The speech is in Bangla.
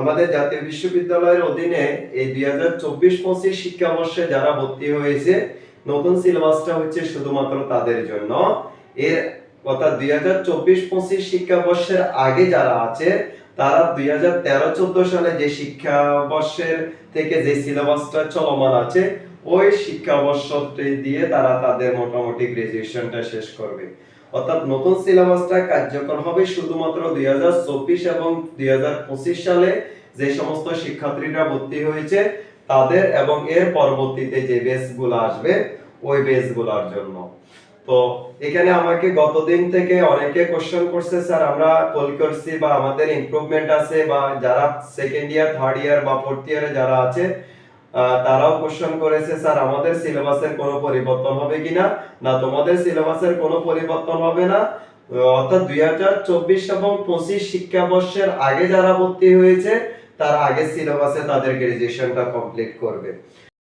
আমাদের জাতীয় বিশ্ববিদ্যালয়ের অধীনে এই দুই হাজার চব্বিশ পঁচিশ শিক্ষাবর্ষে যারা ভর্তি হয়েছে, নতুন সিলেবাসটা হচ্ছে শুধুমাত্র তাদের জন্য। এর অর্থাৎ দুই হাজার চব্বিশ পঁচিশ শিক্ষাবর্ষের আগে যারা আছে, তারা দুই হাজার তেরো চোদ্দ সালে যে শিক্ষাবর্ষের থেকে যে সিলেবাসটা চলমান আছে ওই শিক্ষাবর্ষটি দিয়ে তারা তাদের মোটামুটি গ্রাজুয়েশনটা শেষ করবে। অর্থাৎ নতুন সিলেবাসটা কার্যকর হবে শুধুমাত্র দুই হাজার চব্বিশ এবং দুই হাজার পঁচিশ সালে যে সমস্ত শিক্ষার্থীরা ভর্তি হয়েছে তাদের এবং এর পরবর্তীতে যে বেসগুলো আসবে, ওই বেসগুলোর জন্য। তো এখানে আমাকে গতদিন থেকে অনেকে কোশ্চেন করছে, স্যার, আমরা কল করছি বা আমাদের ইমপ্রুভমেন্ট আছে বা যারা সেকেন্ড ইয়ার থার্ড ইয়ার বা ফোর্থ ইয়ারে যারা আছে তারাও কোশ্চেন করেছে, স্যার, আমাদের সিলেবাসের কোনো পরিবর্তন হবে কিনা না? তোমাদের সিলেবাসের কোনো পরিবর্তন হবে না। অর্থাৎ দুই হাজার চব্বিশ এবং পঁচিশ শিক্ষাবর্ষের আগে যারা ভর্তি হয়েছে, তার আগে সিলেবাসে তাদের গ্রাজুয়েশনটা কমপ্লিট করবে।